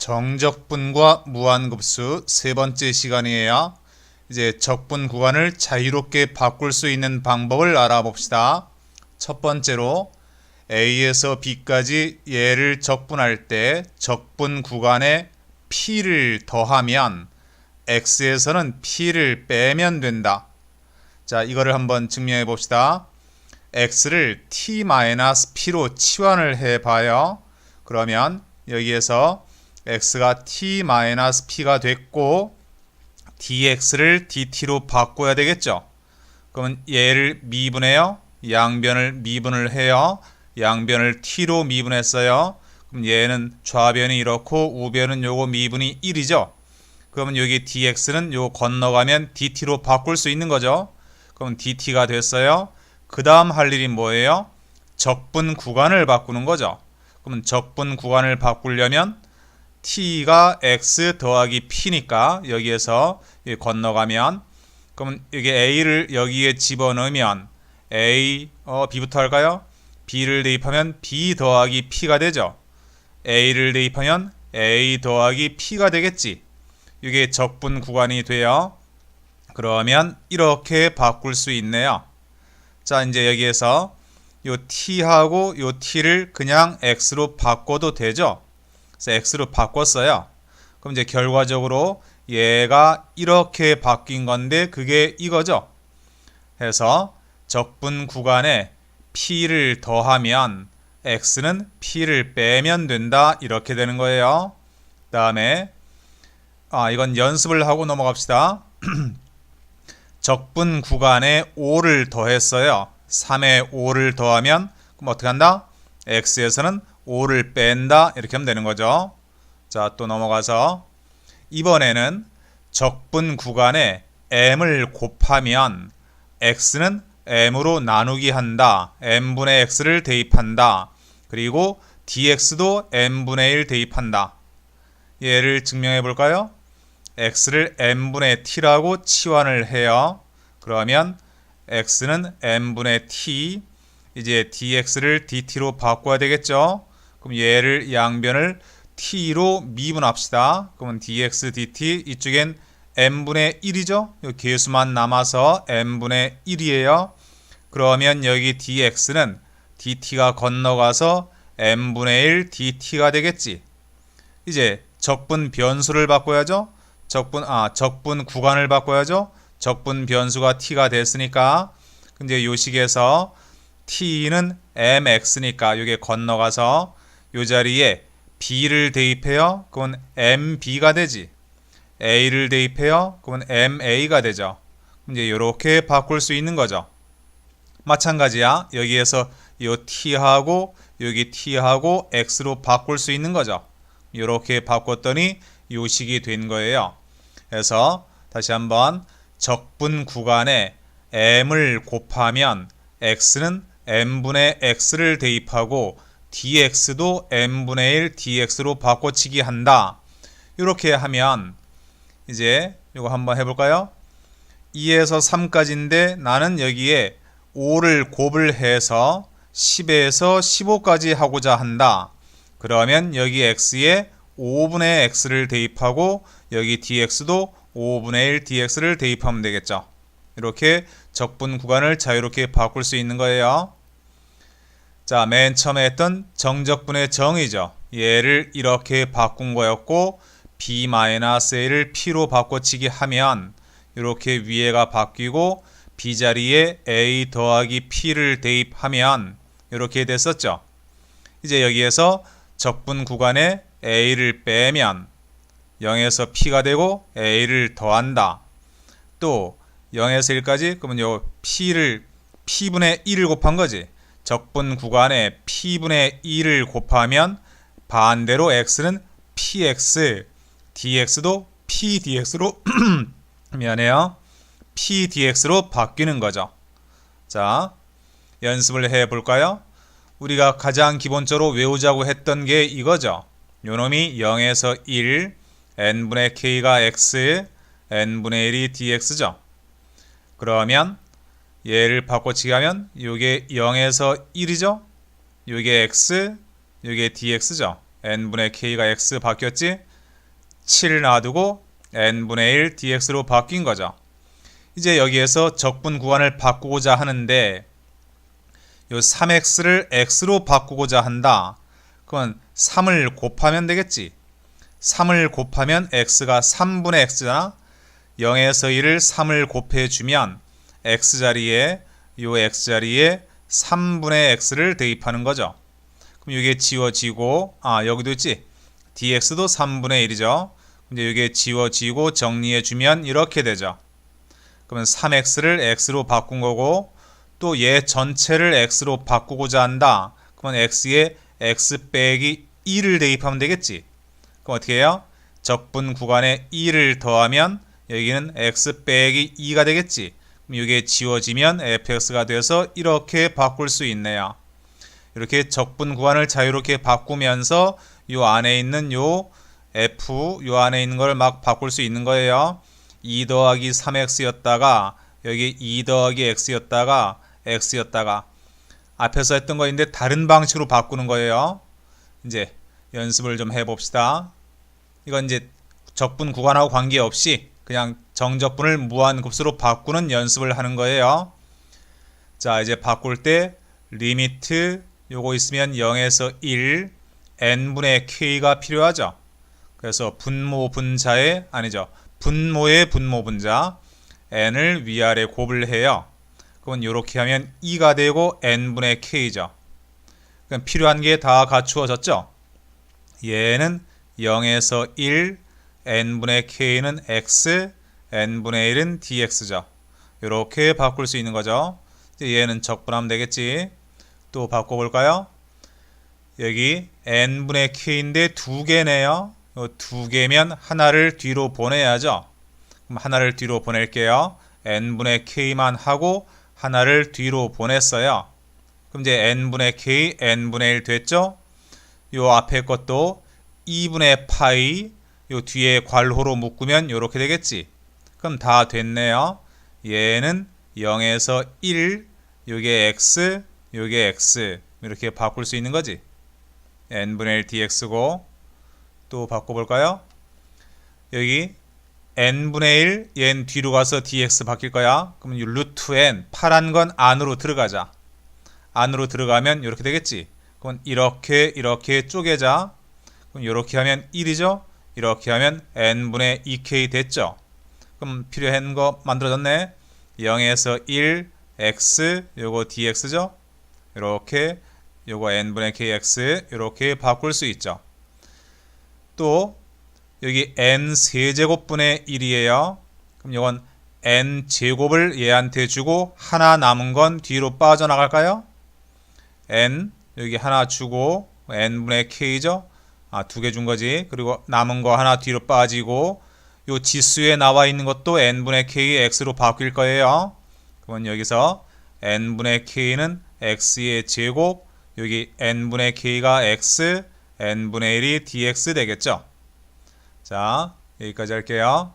정적분과 무한급수 세 번째 시간이에요. 이제 적분 구간을 자유롭게 바꿀 수 있는 방법을 알아봅시다. 첫 번째로 A에서 B까지 얘를 적분할 때 적분 구간에 P를 더하면 X에서는 P를 빼면 된다. 자, 이거를 한번 증명해 봅시다. X를 T-P로 치환을 해 봐요. 그러면 여기에서 x가 t-p가 됐고 dx를 dt로 바꿔야 되겠죠. 그러면 얘를 미분해요. 양변을 미분을 해요. 양변을 t로 미분했어요. 그럼 얘는 좌변이 이렇고 우변은 요거 미분이 1이죠. 그러면 여기 dx는 요 건너가면 dt로 바꿀 수 있는 거죠. 그럼 dt가 됐어요. 그 다음 할 일이 뭐예요? 적분 구간을 바꾸는 거죠. 그러면 적분 구간을 바꾸려면 t가 x 더하기 p니까 여기에서 건너가면 그러면 이게 a를 여기에 집어넣으면 a 어 b부터 할까요? b를 대입하면 b 더하기 p가 되죠. a를 대입하면 a 더하기 p가 되겠지. 이게 적분 구간이 돼요. 그러면 이렇게 바꿀 수 있네요. 자, 이제 여기에서 요 t하고 요 t를 그냥 x로 바꿔도 되죠. X로 바꿨어요. 그럼 이제 결과적으로 얘가 이렇게 바뀐 건데 그게 이거죠. 해서 적분 구간에 p를 더하면 x는 p를 빼면 된다 이렇게 되는 거예요. 다음에 아 이건 연습을 하고 넘어갑시다. 적분 구간에 5를 더했어요. 3에 5를 더하면 그럼 어떻게 한다? x에서는 5를 뺀다 이렇게 하면 되는 거죠. 자, 또 넘어가서 이번에는 적분 구간에 m을 곱하면 x는 m으로 나누기 한다. m분의 x를 대입한다. 그리고 dx도 m분의 1 대입한다. 얘를 증명해 볼까요? x를 m분의 t라고 치환을 해요. 그러면 x는 m분의 t 이제 dx를 dt로 바꿔야 되겠죠. 그럼 얘를 양변을 t로 미분합시다. 그러면 dx dt 이쪽엔 n분의 1이죠. 개수만 남아서 n분의 1이에요. 그러면 여기 dx는 dt가 건너가서 n분의 1 dt가 되겠지. 이제 적분 변수를 바꿔야죠. 적분 아 적분 구간을 바꿔야죠. 적분 변수가 t가 됐으니까 근데 요 식에서 t는 mx니까 이게 건너가서 요 자리에 b를 대입해요. 그건 mb가 되지. a를 대입해요. 그건 ma가 되죠. 이제 이렇게 바꿀 수 있는 거죠. 마찬가지야. 여기에서 요 t하고 여기 t하고 x로 바꿀 수 있는 거죠. 이렇게 바꿨더니 요 식이 된 거예요. 그래서 다시 한번 적분 구간에 m을 곱하면 x는 m분의 x를 대입하고 dx도 m분의 1 dx로 바꿔치기 한다. 이렇게 하면 이제 이거 한번 해볼까요? 2에서 3까지인데 나는 여기에 5를 곱을 해서 10에서 15까지 하고자 한다. 그러면 여기 x에 5분의 x를 대입하고 여기 dx도 5분의 1 dx를 대입하면 되겠죠. 이렇게 적분 구간을 자유롭게 바꿀 수 있는 거예요. 자, 맨 처음에 했던 정적분의 정의죠. 얘를 이렇게 바꾼 거였고 b-a를 p로 바꿔치기 하면 이렇게 위에가 바뀌고 b 자리에 a 더하기 p를 대입하면 이렇게 됐었죠. 이제 여기에서 적분 구간에 a를 빼면 0에서 p가 되고 a를 더한다. 또 0에서 1까지 그러면 요 p를 p분의 1을 곱한 거지. 적분 구간에 p분의 1을 곱하면 반대로 x는 px, dx도 pdx로 미안해요. pdx로 바뀌는 거죠. 자, 연습을 해 볼까요? 우리가 가장 기본적으로 외우자고 했던 게 이거죠. 요놈이 0에서 1, n분의 k가 x, n분의 1이 dx죠. 그러면 얘를 바꿔치기 하면 요게 0에서 1이죠. 요게 x, 요게 dx죠. n분의 k가 x 바뀌었지? 7 놔두고 n분의 1 dx로 바뀐 거죠. 이제 여기에서 적분 구간을 바꾸고자 하는데 요 3x를 x로 바꾸고자 한다. 그건 3을 곱하면 되겠지. 3을 곱하면 x가 3분의 x잖아. 0에서 1을 3을 곱해주면 x자리에 요 x자리에 3분의 x를 대입하는 거죠. 그럼 이게 지워지고 아 여기도 있지. dx도 3분의 1이죠. 근데 이게 지워지고 정리해 주면 이렇게 되죠. 그러면 3x를 x로 바꾼 거고 또 얘 전체를 x로 바꾸고자 한다. 그러면 x에 x 빼기 2를 대입하면 되겠지. 그럼 어떻게 해요? 적분 구간에 2를 더하면 여기는 x 빼기 2가 되겠지. 이게 지워지면 fx가 돼서 이렇게 바꿀 수 있네요. 이렇게 적분 구간을 자유롭게 바꾸면서 요 안에 있는 요 f 요 안에 있는 걸 막 바꿀 수 있는 거예요. 2 더하기 3x였다가 여기 2 더하기 x였다가 x였다가 앞에서 했던 거인데 다른 방식으로 바꾸는 거예요. 이제 연습을 좀 해봅시다. 이건 이제 적분 구간하고 관계없이 그냥 정적분을 무한급수로 바꾸는 연습을 하는 거예요. 자, 이제 바꿀 때 리미트 요거 있으면 0에서 1 n분의 k가 필요하죠. 그래서 분모 분자의 아니죠. 분모의 분모 분자 n을 위아래 곱을 해요. 그건 이렇게 하면 2가 되고 n분의 k죠. 그럼 필요한 게 다 갖추어졌죠. 얘는 0에서 1 n분의 k는 x n분의 1은 dx죠. 이렇게 바꿀 수 있는 거죠. 얘는 적분하면 되겠지. 또 바꿔볼까요? 여기 n분의 k인데 두 개네요. 요두 개면 하나를 뒤로 보내야죠. 그럼 하나를 뒤로 보낼게요. n분의 k만 하고 하나를 뒤로 보냈어요. 그럼 이제 n분의 k, n분의 1 됐죠? 요 앞에 것도 2분의 파이 요 뒤에 괄호로 묶으면 이렇게 되겠지. 그럼 다 됐네요. 얘는 0에서 1, 요게 x, 요게 x 이렇게 바꿀 수 있는 거지. n분의 1 dx고 또 바꿔볼까요? 여기 n분의 1, 얘는 뒤로 가서 dx 바뀔 거야. 그럼 이 루트 n, 파란 건 안으로 들어가자. 안으로 들어가면 이렇게 되겠지. 그럼 이렇게 이렇게 쪼개자. 그럼 이렇게 하면 1이죠. 이렇게 하면 n분의 2k 됐죠. 그럼 필요한 거 만들어졌네. 0에서 1, x, 요거 dx죠. 이렇게 요거 n분의 kx 이렇게 바꿀 수 있죠. 또 여기 n 세제곱분의 1이에요. 그럼 이건 n 제곱을 얘한테 주고 하나 남은 건 뒤로 빠져나갈까요? n 여기 하나 주고 n분의 k죠. 아, 두 개 준 거지. 그리고 남은 거 하나 뒤로 빠지고 요 지수에 나와 있는 것도 n분의 k x로 바뀔 거예요. 그러면 여기서 n분의 k는 x의 제곱 여기 n분의 k가 x n분의 1이 dx 되겠죠. 자, 여기까지 할게요.